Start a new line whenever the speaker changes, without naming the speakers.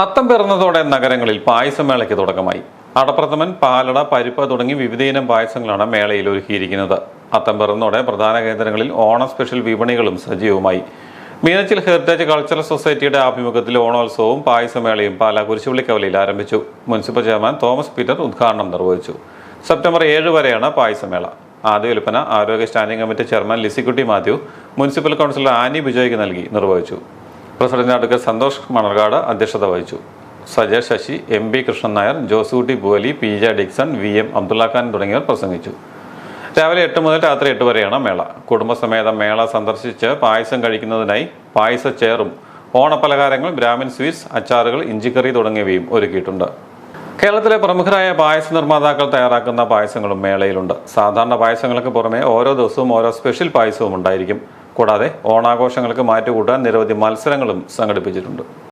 അത്തം പിറന്നതോടെ നഗരങ്ങളിൽ പായസമേളയ്ക്ക് തുടക്കമായി. അടപ്രഥമൻ പാലട പരിപ്പ് തുടങ്ങി വിവിധയിനം പായസങ്ങളാണ് മേളയിൽ ഒരുക്കിയിരിക്കുന്നത്. അത്തം പിറന്നതോടെ പ്രധാന കേന്ദ്രങ്ങളിൽ ഓണ സ്പെഷ്യൽ വിപണികളും സജീവമായി. മീനച്ചിൽ ഹെറിറ്റേജ് കൾച്ചറൽ സൊസൈറ്റിയുടെ ആഭിമുഖ്യത്തിൽ ഓണോത്സവവും പായസമേളയും പാലാ കുരിശുപള്ളിക്കവലയിൽ ആരംഭിച്ചു. മുനിസിപ്പൽ ചെയർമാൻ തോമസ് പീറ്റർ ഉദ്ഘാടനം നിർവഹിച്ചു. സെപ്റ്റംബർ ഏഴ് വരെയാണ് പായസമേള. ആദ്യ വിൽപ്പന ആരോഗ്യ standing committee chairman Lissykutty Mathew municipal councillor Annie ബിജോയ്ക്ക് നൽകി നിർവഹിച്ചു. പ്രസിഡന്റ് അഡ്വക്കേറ്റ് സന്തോഷ് മണർകാട് അധ്യക്ഷത വഹിച്ചു. Sajesh Sasi M B Krishnan Nair Josootty ബുവലി P J Dixon V M Abdulla Khan തുടങ്ങിയവർ പ്രസംഗിച്ചു. രാവിലെ എട്ട് മുതൽ രാത്രി എട്ട് വരെയാണ് മേള. കുടുംബസമേതം മേള സന്ദർശിച്ച് പായസം കഴിക്കുന്നതിനായി പായസ ചേറും ഓണപ്പലഹാരങ്ങൾ ബ്രാഹ്മിൻ സ്വീറ്റ്സ് അച്ചാറുകൾ ഇഞ്ചിക്കറി തുടങ്ങിയവയും ഒരുക്കിയിട്ടുണ്ട്. കേരളത്തിലെ പ്രമുഖരായ പായസ നിർമ്മാതാക്കൾ തയ്യാറാക്കുന്ന പായസങ്ങളും മേളയിലുണ്ട്. സാധാരണ പായസങ്ങൾക്ക് പുറമെ ഓരോ ദിവസവും ഓരോ സ്പെഷ്യൽ പായസവും ഉണ്ടായിരിക്കും. കൂടാതെ ഓണാഘോഷങ്ങൾക്ക് മാറ്റുകൂട്ടാൻ നിരവധി മത്സരങ്ങളും സംഘടിപ്പിച്ചിട്ടുണ്ട്